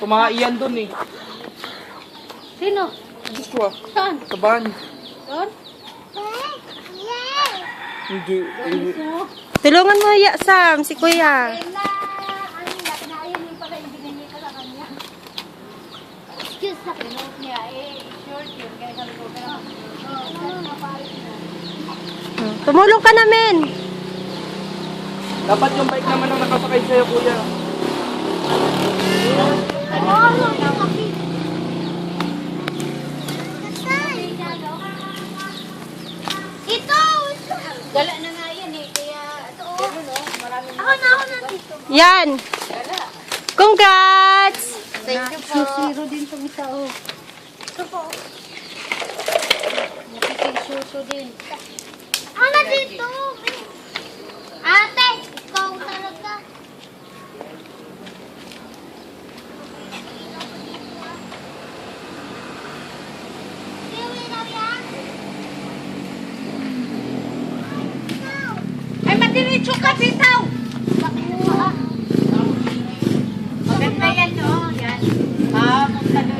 Pumaiyan dun eh. Sino? Gusto ah. Saan? Taban. Doon? Hindi. Tulungan mo, ya, Sam, si Kuya. Excuse na pinuot niya. Eh, short yun. Kaya sabi ko, pero... Oh, Tumulong ka namin. Dapat yung bike naman ang nakasakay sa'yo, kuya. Ito! Gala na nga yan eh. Kaya, ito oh. Marami Ako na, ako na dito. Yan. Congrats! Thank you po. Zero din sa isa oh. Ito po. Nakikisuso din. Yan. Ah, punta doon